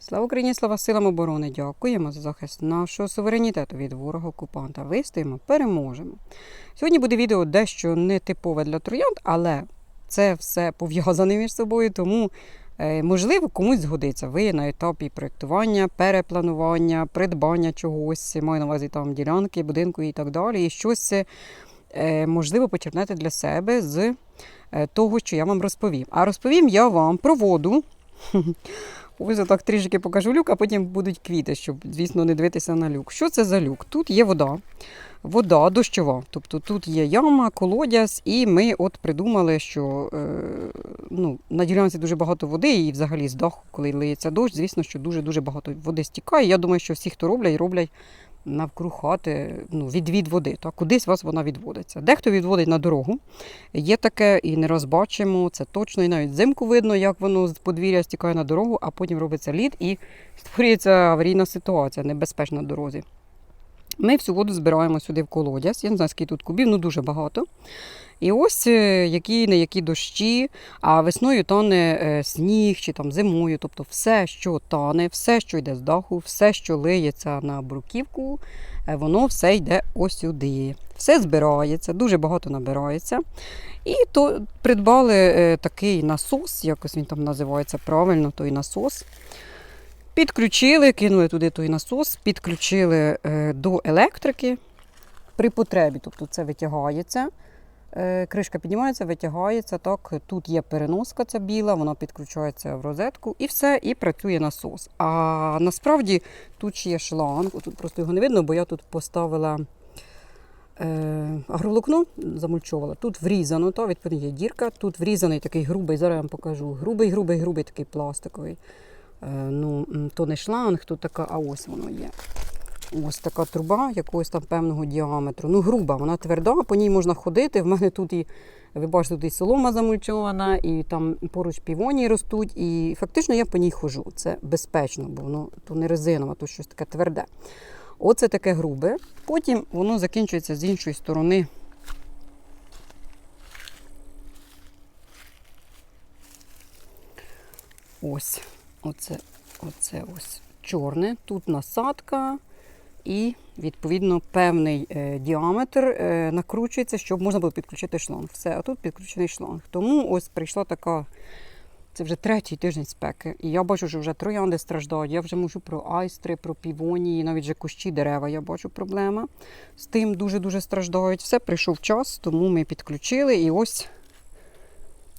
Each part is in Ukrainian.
Слава Україні, слава силам оборони! Дякуємо за захист нашого суверенітету від ворога окупанта. Вистоїмо, переможемо. Сьогодні буде відео дещо нетипове для троянд, але це все пов'язане між собою, тому е, можливо комусь згодиться. Ви на етапі проєктування, перепланування, придбання чогось, маю на увазі там ділянки, будинку і так далі. І щось е, можливо почерпнете для себе з е, того, що я вам розповім. А розповім я вам про воду. Ось отак трішки покажу люк, а потім будуть квіти, щоб, звісно, не дивитися на люк. Що це за люк? Тут є вода. Вода дощова. Тобто тут є яма, колодязь, і ми от придумали, що е, ну, на ділянці дуже багато води, і взагалі з даху, коли лиється дощ, звісно, що дуже-дуже багато води стікає. Я думаю, що всі, хто роблять, роблять навкруг хати ну, відвід води. Так? Кудись вас вона відводиться. Дехто відводить на дорогу. Є таке, і не розбачимо, це точно, і навіть взимку видно, як воно з подвір'я стікає на дорогу, а потім робиться лід і створюється аварійна ситуація, небезпечна на дорозі. Ми всю воду збираємо сюди в колодязь. Я не знаю, скільки тут кубів, ну дуже багато. І ось е, які не які дощі, а весною тане е, сніг чи там зимою. Тобто все, що тане, все, що йде з даху, все, що лиється на бруківку, е, воно все йде ось сюди. Все збирається, дуже багато набирається. І то придбали такий насос, якось він там називається правильно, той насос. Підключили, кинули туди той насос, підключили е, до електрики при потребі. Тобто це витягається. Е, Кришка піднімається, витягається. Так, тут є переноска ця біла, вона підключається в розетку і все, і працює насос. А насправді тут є шланг. Тут просто його не видно, бо я тут поставила е, агроволокно, замульчовувала. Тут врізано, та, відповідно, є дірка. Тут врізаний такий грубий, зараз я вам покажу. Грубий, грубий, грубий такий пластиковий. Е, ну, то не шланг, то така, а ось воно є. Ось така труба якогось там певного діаметру. Ну, груба, вона тверда, по ній можна ходити. В мене тут і, ви бачите, тут і солома замульчована, і там поруч півонії ростуть. І фактично я по ній ходжу. Це безпечно, бо воно то не резинове, то щось таке тверде. Оце таке грубе. Потім воно закінчується з іншої сторони. Ось, оце, оце ось чорне. Тут насадка і, відповідно, певний е, діаметр е, накручується, щоб можна було підключити шланг. Все, а тут підключений шланг. Тому ось прийшла така. Це вже третій тиждень спеки. І я бачу, що вже троянди страждають. Я вже можу про айстри, про півонії, навіть вже кущі дерева. Я бачу проблема. З тим дуже-дуже страждають. Все, прийшов час, тому ми підключили. І ось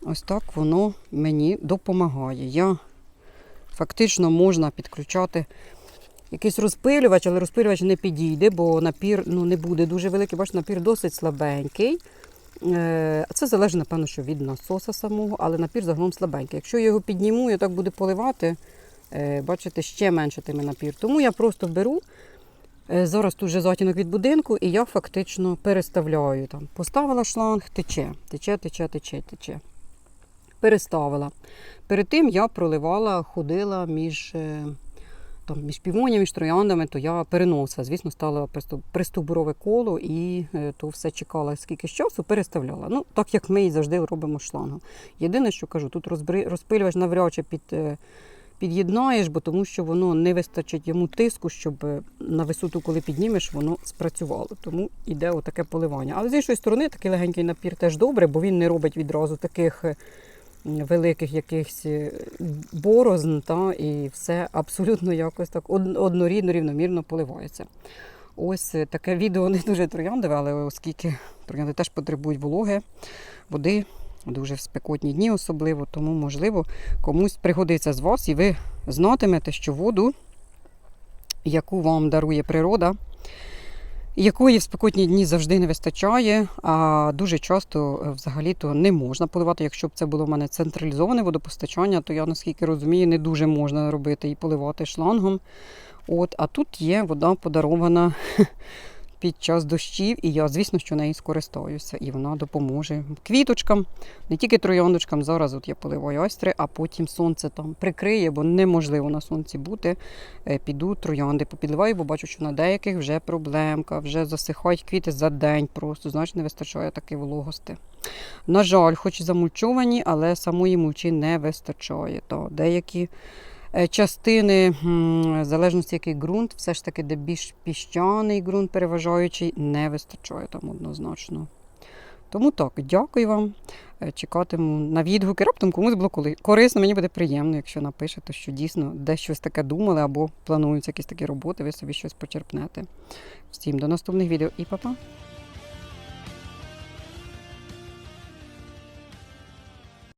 ось так воно мені допомагає. Я фактично можна підключати якийсь розпилювач, але розпилювач не підійде, бо напір ну, не буде дуже великий. Бачите, напір досить слабенький. Е, Це залежить, напевно, що від насоса самого, але напір загалом слабенький. Якщо я його підніму і так буде поливати, е, бачите, ще меншатиме напір. Тому я просто беру. е, Зараз тут вже затінок від будинку, і я фактично переставляю. Там, Поставила шланг, тече, тече, тече, тече, тече. Переставила. Перед тим я проливала, ходила між, е, там, між півонями, між трояндами, то я переносила. Звісно, ставила присту- коло і е, то все чекала скільки часу, переставляла. Ну, так як ми і завжди робимо шлангом. Єдине, що кажу, тут розпилювач навряд чи під. е, Під'єднаєш, бо тому що воно не вистачить йому тиску, щоб на висоту, коли піднімеш, воно спрацювало. Тому йде отаке поливання. Але з іншої сторони, такий легенький напір теж добре, бо він не робить відразу таких великих якихось е, борозн, та, і все абсолютно якось так однорідно, рівномірно поливається. Ось е, таке відео не дуже трояндове, але оскільки троянди теж потребують вологи, води, дуже в спекотні дні особливо, тому, можливо, комусь пригодиться з вас, і ви знатимете, що воду, яку вам дарує природа, якої в спекотні дні завжди не вистачає, а дуже часто е, взагалі-то не можна поливати. Якщо б це було в мене централізоване водопостачання, то я наскільки розумію, не дуже можна робити і поливати шлангом. От, а тут є вода подарована під час дощів, і я, звісно, що нею скористаюся, і вона допоможе квіточкам, не тільки трояндочкам. Зараз от я поливаю айстри, а потім сонце там прикриє, бо неможливо на сонці бути. Е, Піду троянди попідливаю, бо бачу, що на деяких вже проблемка, вже засихають квіти за день просто, значить не вистачає таки вологости. На жаль, хоч замульчовані, але самої мульчі не вистачає. То деякі Частини, в залежності який ґрунт, все ж таки, де більш піщаний ґрунт переважаючий, не вистачає там однозначно. Тому так, дякую вам. Е, Чекатиму на відгуки. Раптом комусь було корисно, мені буде приємно, якщо напишете, що дійсно десь щось таке думали або плануються якісь такі роботи, ви собі щось почерпнете. Всім до наступних відео і па-па!